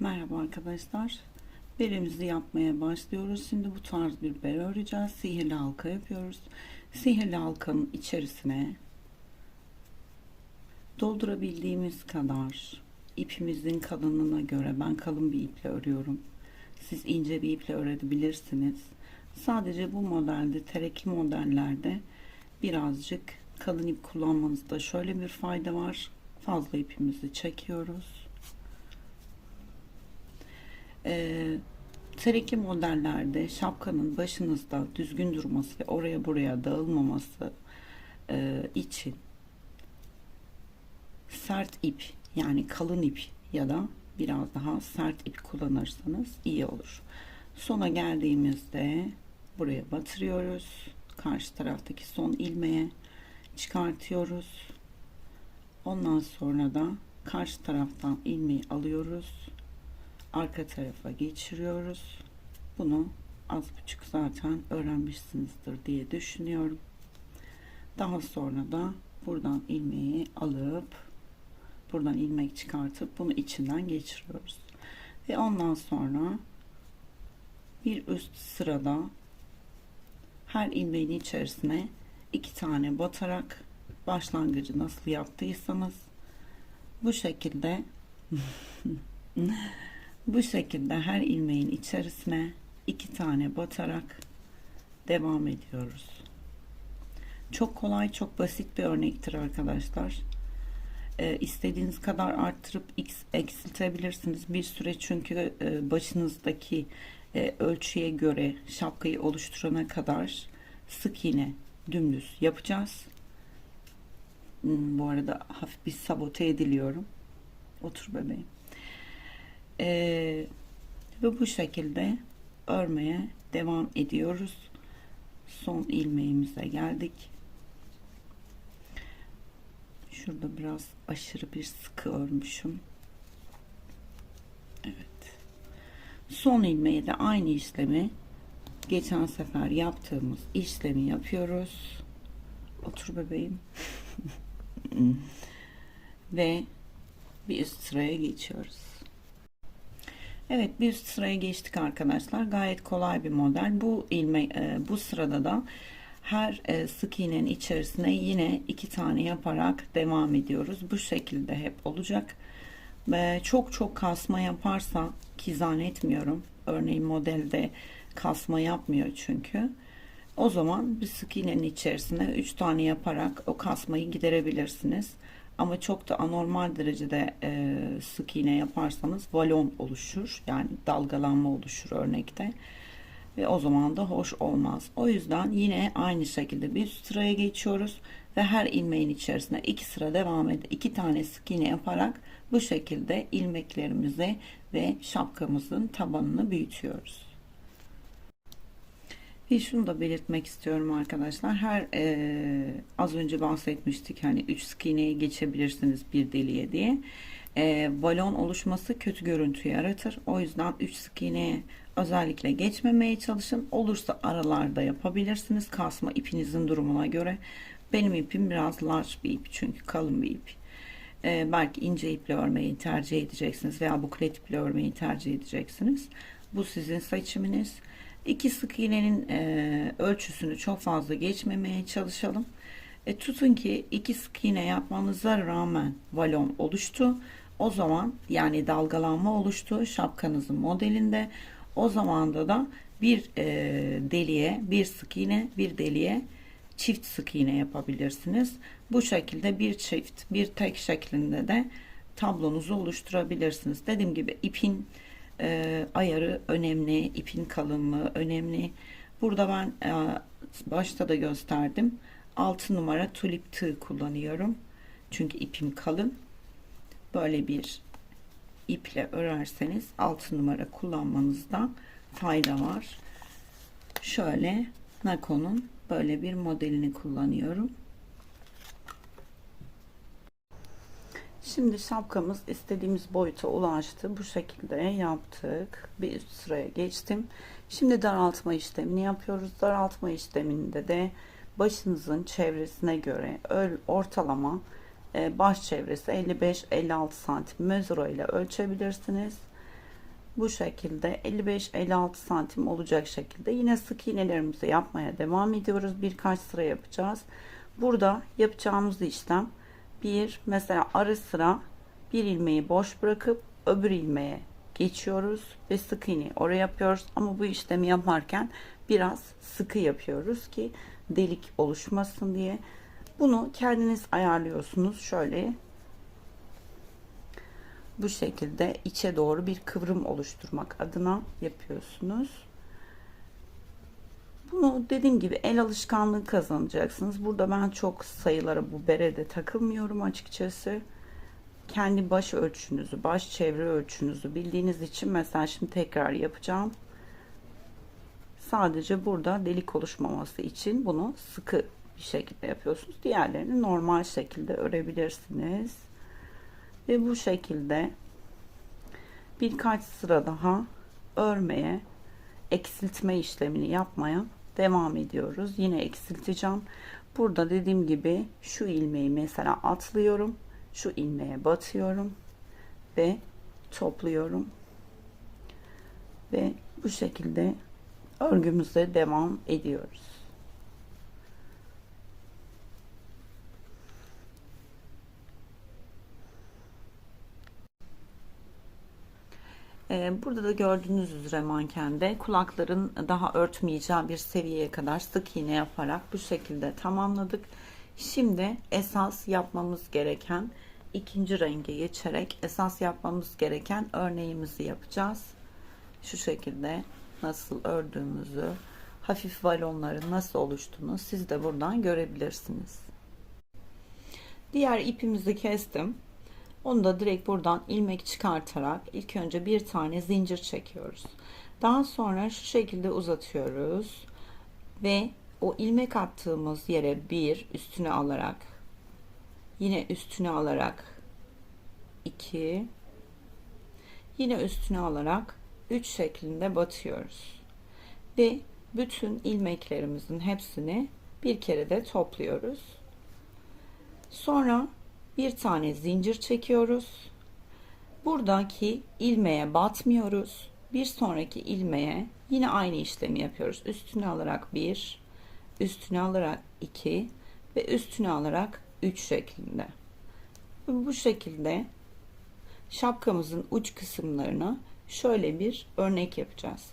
Merhaba arkadaşlar. Beremizi yapmaya başlıyoruz. Şimdi bu tarz bir bere öreceğiz. Sihirli halka yapıyoruz. Sihirli halkanın içerisine doldurabildiğimiz kadar ipimizin kalınlığına göre ben kalın bir iple örüyorum. Siz ince bir iple örebilirsiniz. Sadece bu modelde tereki modellerde birazcık kalın ip kullanmanızda şöyle bir fayda var. Fazla ipimizi çekiyoruz e, tereki modellerde şapkanın başınızda düzgün durması oraya buraya dağılmaması e, için sert ip yani kalın ip ya da biraz daha sert ip kullanırsanız iyi olur. Sona geldiğimizde buraya batırıyoruz. Karşı taraftaki son ilmeğe çıkartıyoruz. Ondan sonra da karşı taraftan ilmeği alıyoruz arka tarafa geçiriyoruz. Bunu az buçuk zaten öğrenmişsinizdir diye düşünüyorum. Daha sonra da buradan ilmeği alıp buradan ilmek çıkartıp bunu içinden geçiriyoruz. Ve ondan sonra bir üst sırada her ilmeğin içerisine iki tane batarak başlangıcı nasıl yaptıysanız bu şekilde Bu şekilde her ilmeğin içerisine iki tane batarak devam ediyoruz. Çok kolay, çok basit bir örnektir arkadaşlar. Ee, istediğiniz kadar arttırıp x eksiltebilirsiniz. Bir süre çünkü e, başınızdaki e, ölçüye göre şapkayı oluşturana kadar sık iğne dümdüz yapacağız. Hmm, bu arada hafif bir sabote ediliyorum. Otur bebeğim. Ee, ve bu şekilde örmeye devam ediyoruz. Son ilmeğimize geldik. Şurada biraz aşırı bir sıkı örmüşüm. Evet. Son ilmeğe de aynı işlemi geçen sefer yaptığımız işlemi yapıyoruz. Otur bebeğim. Ve bir üst sıraya geçiyoruz. Evet bir sıraya geçtik arkadaşlar. Gayet kolay bir model. Bu ilme e, bu sırada da her e, sık iğnenin içerisine yine iki tane yaparak devam ediyoruz. Bu şekilde hep olacak. Ve çok çok kasma yaparsa ki zannetmiyorum. Örneğin modelde kasma yapmıyor çünkü. O zaman bir sık iğnenin içerisine 3 tane yaparak o kasmayı giderebilirsiniz. Ama çok da anormal derecede e, sık iğne yaparsanız balon oluşur. Yani dalgalanma oluşur örnekte. Ve o zaman da hoş olmaz. O yüzden yine aynı şekilde bir sıraya geçiyoruz. Ve her ilmeğin içerisine iki sıra devam edip iki tane sık iğne yaparak bu şekilde ilmeklerimizi ve şapkamızın tabanını büyütüyoruz. Ve şunu da belirtmek istiyorum arkadaşlar. Her e, az önce bahsetmiştik hani 3 sık iğneyi geçebilirsiniz bir deliğe diye. E, balon oluşması kötü görüntü yaratır. O yüzden 3 sık iğneye özellikle geçmemeye çalışın. Olursa aralarda yapabilirsiniz. Kasma ipinizin durumuna göre. Benim ipim biraz large bir ip çünkü kalın bir ip. E, belki ince iple örmeyi tercih edeceksiniz veya buklet iple örmeyi tercih edeceksiniz. Bu sizin seçiminiz. İki sık iğnenin e, ölçüsünü çok fazla geçmemeye çalışalım. E, tutun ki iki sık iğne yapmanıza rağmen valon oluştu. O zaman yani dalgalanma oluştu şapkanızın modelinde. O zamanda da bir e, deliğe bir sık iğne bir deliğe çift sık iğne yapabilirsiniz. Bu şekilde bir çift bir tek şeklinde de tablonuzu oluşturabilirsiniz. Dediğim gibi ipin e, ayarı önemli, ipin kalınlığı önemli. Burada ben e, başta da gösterdim. 6 numara tulip tığ kullanıyorum. Çünkü ipim kalın. Böyle bir iple örerseniz 6 numara kullanmanızda fayda var. Şöyle Nako'nun böyle bir modelini kullanıyorum. Şimdi şapkamız istediğimiz boyuta ulaştı. Bu şekilde yaptık. Bir üst sıraya geçtim. Şimdi daraltma işlemini yapıyoruz. Daraltma işleminde de başınızın çevresine göre ortalama e, baş çevresi 55-56 santim mezura ile ölçebilirsiniz. bu şekilde 55-56 santim olacak şekilde yine sık iğnelerimizi yapmaya devam ediyoruz. Birkaç sıra yapacağız. Burada yapacağımız işlem bir mesela ara sıra bir ilmeği boş bırakıp öbür ilmeğe geçiyoruz ve sık iğne oraya yapıyoruz ama bu işlemi yaparken biraz sıkı yapıyoruz ki delik oluşmasın diye. Bunu kendiniz ayarlıyorsunuz. Şöyle bu şekilde içe doğru bir kıvrım oluşturmak adına yapıyorsunuz. Bunu dediğim gibi el alışkanlığı kazanacaksınız. Burada ben çok sayılara bu berede takılmıyorum açıkçası. Kendi baş ölçünüzü, baş çevre ölçünüzü bildiğiniz için mesela şimdi tekrar yapacağım. Sadece burada delik oluşmaması için bunu sıkı bir şekilde yapıyorsunuz. Diğerlerini normal şekilde örebilirsiniz. Ve bu şekilde birkaç sıra daha örmeye, eksiltme işlemini yapmaya devam ediyoruz. Yine eksilteceğim. Burada dediğim gibi şu ilmeği mesela atlıyorum. Şu ilmeğe batıyorum ve topluyorum. Ve bu şekilde örgümüze devam ediyoruz. Burada da gördüğünüz üzere mankende kulakların daha örtmeyeceği bir seviyeye kadar sık iğne yaparak bu şekilde tamamladık. Şimdi esas yapmamız gereken ikinci renge geçerek esas yapmamız gereken örneğimizi yapacağız. Şu şekilde nasıl ördüğümüzü, hafif balonların nasıl oluştuğunu siz de buradan görebilirsiniz. Diğer ipimizi kestim. Onu da direkt buradan ilmek çıkartarak ilk önce bir tane zincir çekiyoruz. Daha sonra şu şekilde uzatıyoruz ve o ilmek attığımız yere bir üstüne alarak yine üstüne alarak 2 yine üstüne alarak 3 şeklinde batıyoruz. Ve bütün ilmeklerimizin hepsini bir kere de topluyoruz. Sonra bir tane zincir çekiyoruz. Buradaki ilmeğe batmıyoruz. Bir sonraki ilmeğe yine aynı işlemi yapıyoruz. Üstüne alarak 1, üstüne alarak 2 ve üstüne alarak 3 şeklinde. Bu şekilde şapkamızın uç kısımlarına şöyle bir örnek yapacağız.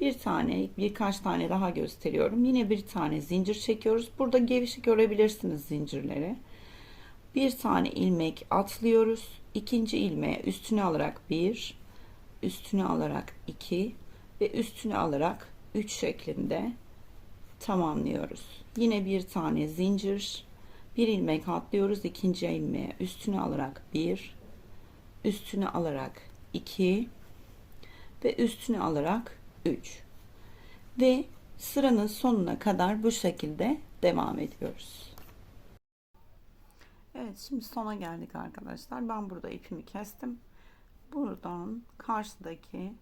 Bir tane, birkaç tane daha gösteriyorum. Yine bir tane zincir çekiyoruz. Burada gevşek görebilirsiniz zincirleri. Bir tane ilmek atlıyoruz. İkinci ilmeğe üstüne alarak bir, üstüne alarak iki ve üstüne alarak üç şeklinde tamamlıyoruz. Yine bir tane zincir, bir ilmek atlıyoruz. ikinci ilmeğe üstüne alarak bir, üstüne alarak iki ve üstüne alarak üç ve sıranın sonuna kadar bu şekilde devam ediyoruz. Evet şimdi sona geldik arkadaşlar. Ben burada ipimi kestim. Buradan karşıdaki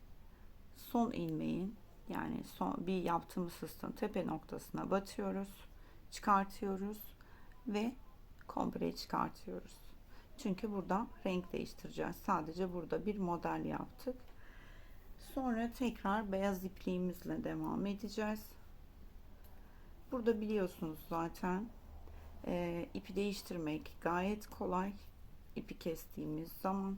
son ilmeğin yani son bir yaptığımız fıstığın tepe noktasına batıyoruz. Çıkartıyoruz ve komple çıkartıyoruz. Çünkü burada renk değiştireceğiz. Sadece burada bir model yaptık. Sonra tekrar beyaz ipliğimizle devam edeceğiz. Burada biliyorsunuz zaten e, ipi değiştirmek gayet kolay. İpi kestiğimiz zaman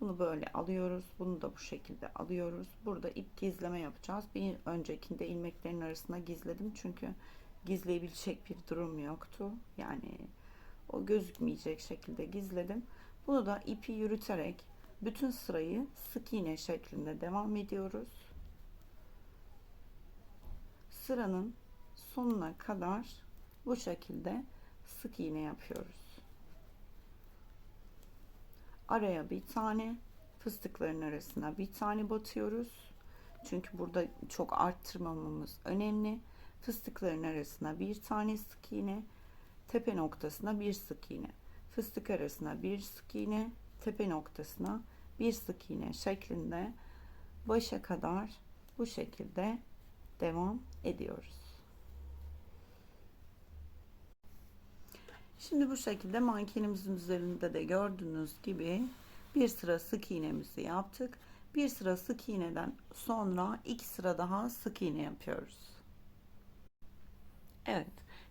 bunu böyle alıyoruz. Bunu da bu şekilde alıyoruz. Burada ip gizleme yapacağız. Bir öncekinde ilmeklerin arasına gizledim. Çünkü gizleyebilecek bir durum yoktu. Yani o gözükmeyecek şekilde gizledim. Bunu da ipi yürüterek bütün sırayı sık iğne şeklinde devam ediyoruz. Sıranın sonuna kadar bu şekilde sık iğne yapıyoruz. Araya bir tane fıstıkların arasına bir tane batıyoruz. Çünkü burada çok arttırmamamız önemli. Fıstıkların arasına bir tane sık iğne, tepe noktasına bir sık iğne. Fıstık arasına bir sık iğne, tepe noktasına bir sık iğne şeklinde başa kadar bu şekilde devam ediyoruz. Şimdi bu şekilde mankenimizin üzerinde de gördüğünüz gibi bir sıra sık iğnemizi yaptık Bir sıra sık iğneden sonra iki sıra daha sık iğne yapıyoruz. Evet.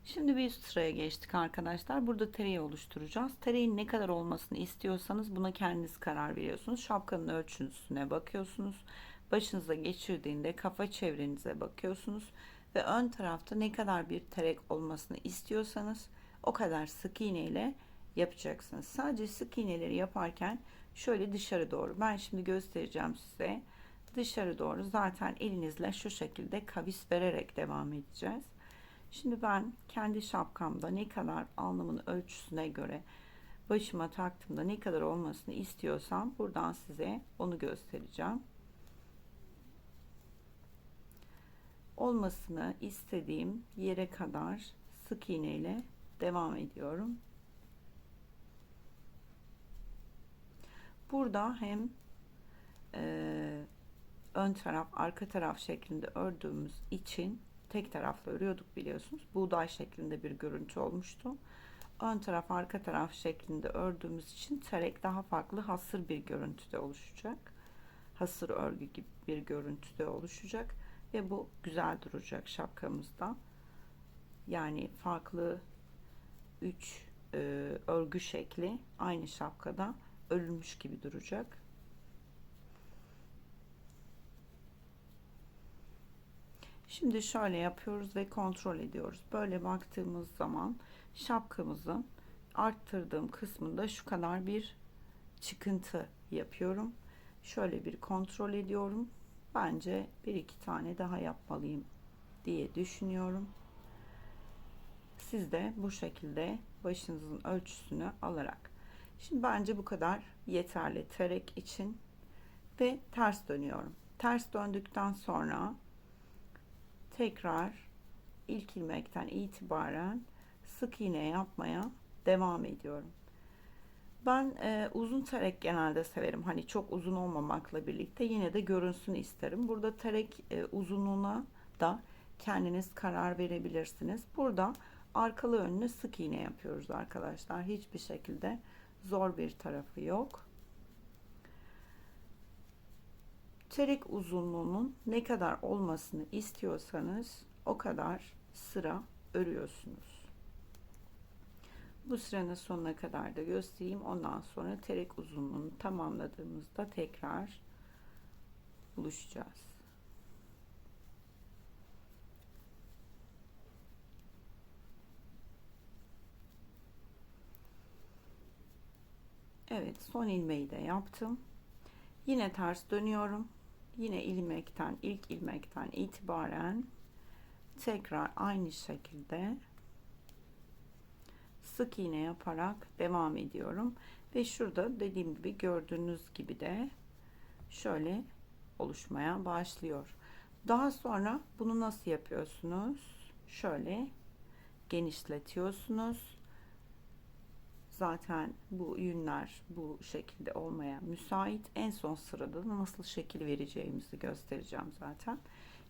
Şimdi bir üst sıraya geçtik arkadaşlar. Burada tereyi oluşturacağız. Tereyin ne kadar olmasını istiyorsanız buna kendiniz karar veriyorsunuz. Şapkanın ölçüsüne bakıyorsunuz. Başınıza geçirdiğinde kafa çevrenize bakıyorsunuz. Ve ön tarafta ne kadar bir terek olmasını istiyorsanız o kadar sık iğne ile yapacaksınız. Sadece sık iğneleri yaparken şöyle dışarı doğru. Ben şimdi göstereceğim size. Dışarı doğru zaten elinizle şu şekilde kavis vererek devam edeceğiz. Şimdi ben kendi şapkamda ne kadar alnımın ölçüsüne göre başıma taktığımda ne kadar olmasını istiyorsam buradan size onu göstereceğim. Olmasını istediğim yere kadar sık iğne ile devam ediyorum. Burada hem e, ön taraf arka taraf şeklinde ördüğümüz için tek taraflı örüyorduk biliyorsunuz. Buğday şeklinde bir görüntü olmuştu. Ön taraf arka taraf şeklinde ördüğümüz için terek daha farklı hasır bir görüntüde oluşacak. Hasır örgü gibi bir görüntüde oluşacak ve bu güzel duracak şapkamızda. Yani farklı 3 e, örgü şekli aynı şapkada örülmüş gibi duracak. Şimdi şöyle yapıyoruz ve kontrol ediyoruz. Böyle baktığımız zaman şapkamızın arttırdığım kısmında şu kadar bir çıkıntı yapıyorum. Şöyle bir kontrol ediyorum. Bence bir iki tane daha yapmalıyım diye düşünüyorum. Siz de bu şekilde başınızın ölçüsünü alarak. Şimdi bence bu kadar yeterli terek için ve ters dönüyorum. Ters döndükten sonra tekrar ilk ilmekten itibaren sık iğne yapmaya devam ediyorum. Ben e, uzun terek genelde severim. Hani çok uzun olmamakla birlikte yine de görünsün isterim. Burada terek e, uzunluğuna da kendiniz karar verebilirsiniz. Burada arkalı önlü sık iğne yapıyoruz arkadaşlar. Hiçbir şekilde zor bir tarafı yok. Terek uzunluğunun ne kadar olmasını istiyorsanız o kadar sıra örüyorsunuz. Bu sıranın sonuna kadar da göstereyim. Ondan sonra terek uzunluğunu tamamladığımızda tekrar buluşacağız. Evet son ilmeği de yaptım. Yine ters dönüyorum. Yine ilmekten ilk ilmekten itibaren tekrar aynı şekilde sık iğne yaparak devam ediyorum ve şurada dediğim gibi gördüğünüz gibi de şöyle oluşmaya başlıyor. Daha sonra bunu nasıl yapıyorsunuz? Şöyle genişletiyorsunuz. Zaten bu yünler bu şekilde olmaya müsait. En son sırada da nasıl şekil vereceğimizi göstereceğim zaten.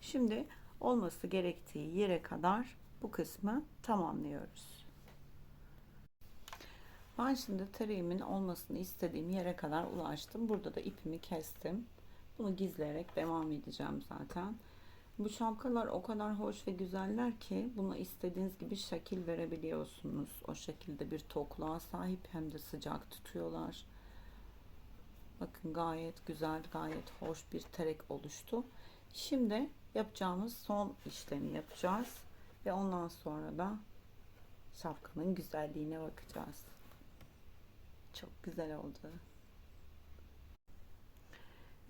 Şimdi olması gerektiği yere kadar bu kısmı tamamlıyoruz. Ben şimdi tereyimin olmasını istediğim yere kadar ulaştım. Burada da ipimi kestim. Bunu gizleyerek devam edeceğim zaten. Bu şapkalar o kadar hoş ve güzeller ki buna istediğiniz gibi şekil verebiliyorsunuz. O şekilde bir tokluğa sahip hem de sıcak tutuyorlar. Bakın gayet güzel, gayet hoş bir terek oluştu. Şimdi yapacağımız son işlemi yapacağız. Ve ondan sonra da şapkanın güzelliğine bakacağız. Çok güzel oldu.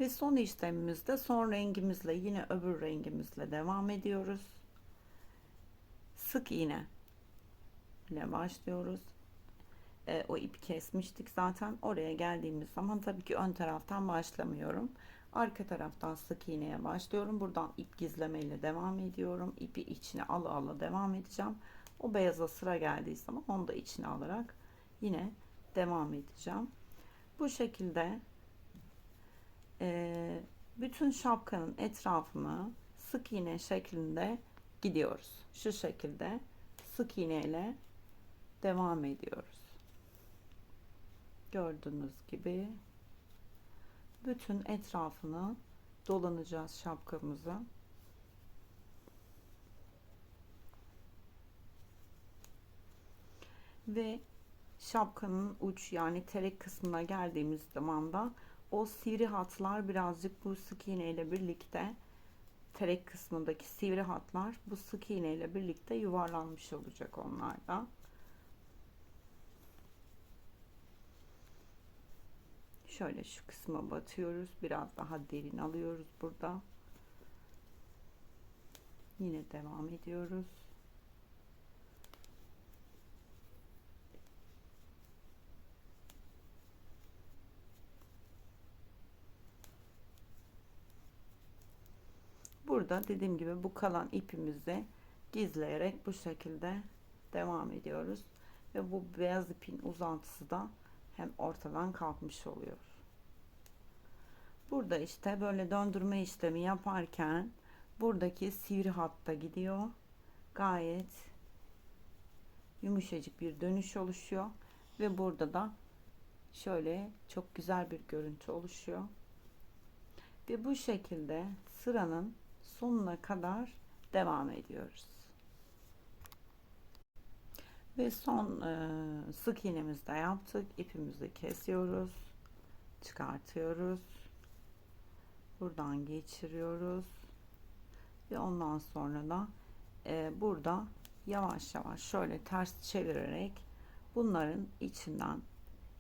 Ve son işlemimizde son rengimizle yine öbür rengimizle devam ediyoruz. Sık iğne ile başlıyoruz. E, o ipi kesmiştik zaten. Oraya geldiğimiz zaman tabii ki ön taraftan başlamıyorum. Arka taraftan sık iğneye başlıyorum. Buradan ip gizleme devam ediyorum. İpi içine ala ala devam edeceğim. O beyaza sıra geldiği zaman onu da içine alarak yine devam edeceğim. Bu şekilde e, bütün şapkanın etrafını sık iğne şeklinde gidiyoruz. Şu şekilde sık iğne ile devam ediyoruz. Gördüğünüz gibi bütün etrafını dolanacağız şapkamızı. Ve şapkanın uç yani terek kısmına geldiğimiz zaman da o sivri hatlar birazcık bu sık iğne ile birlikte terek kısmındaki sivri hatlar bu sık iğne ile birlikte yuvarlanmış olacak onlarda. Şöyle şu kısma batıyoruz. Biraz daha derin alıyoruz burada. Yine devam ediyoruz. Burada dediğim gibi bu kalan ipimizi gizleyerek bu şekilde devam ediyoruz. Ve bu beyaz ipin uzantısı da hem ortadan kalkmış oluyor. Burada işte böyle döndürme işlemi yaparken buradaki sivri hatta gidiyor. Gayet yumuşacık bir dönüş oluşuyor ve burada da şöyle çok güzel bir görüntü oluşuyor. Ve bu şekilde sıranın sonuna kadar devam ediyoruz. Ve son e, sık iğnemizi de yaptık. İpimizi kesiyoruz. Çıkartıyoruz. Buradan geçiriyoruz. Ve ondan sonra da e, burada yavaş yavaş şöyle ters çevirerek bunların içinden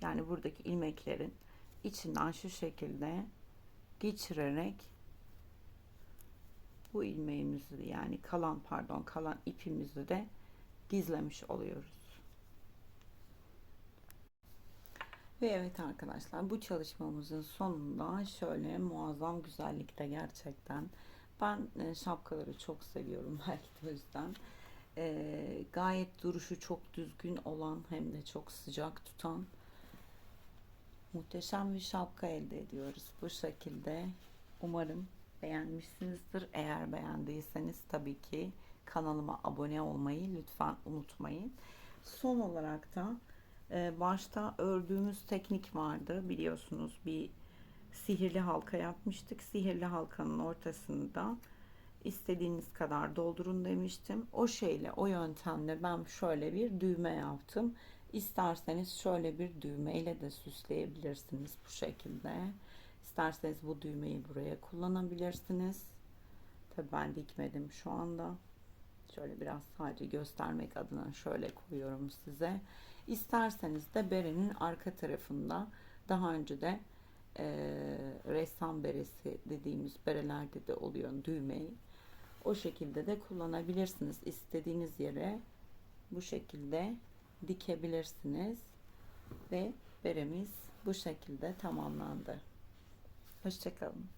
yani buradaki ilmeklerin içinden şu şekilde geçirerek bu ilmeğimizi yani kalan pardon kalan ipimizi de gizlemiş oluyoruz. Ve evet arkadaşlar bu çalışmamızın sonunda şöyle muazzam güzellikte gerçekten ben e, şapkaları çok seviyorum belki de o yüzden. E, gayet duruşu çok düzgün olan hem de çok sıcak tutan muhteşem bir şapka elde ediyoruz bu şekilde. Umarım beğenmişsinizdir. Eğer beğendiyseniz tabii ki kanalıma abone olmayı lütfen unutmayın. Son olarak da e, başta ördüğümüz teknik vardı biliyorsunuz bir sihirli halka yapmıştık. Sihirli halkanın ortasında istediğiniz kadar doldurun demiştim. O şeyle o yöntemle ben şöyle bir düğme yaptım. İsterseniz şöyle bir düğmeyle de süsleyebilirsiniz bu şekilde. İsterseniz bu düğmeyi buraya kullanabilirsiniz. Tabi ben dikmedim şu anda. Şöyle biraz sadece göstermek adına şöyle koyuyorum size. İsterseniz de berenin arka tarafında daha önce de e, ressam beresi dediğimiz berelerde de oluyor düğmeyi. O şekilde de kullanabilirsiniz. İstediğiniz yere bu şekilde dikebilirsiniz. Ve beremiz bu şekilde tamamlandı. Hoşçakalın.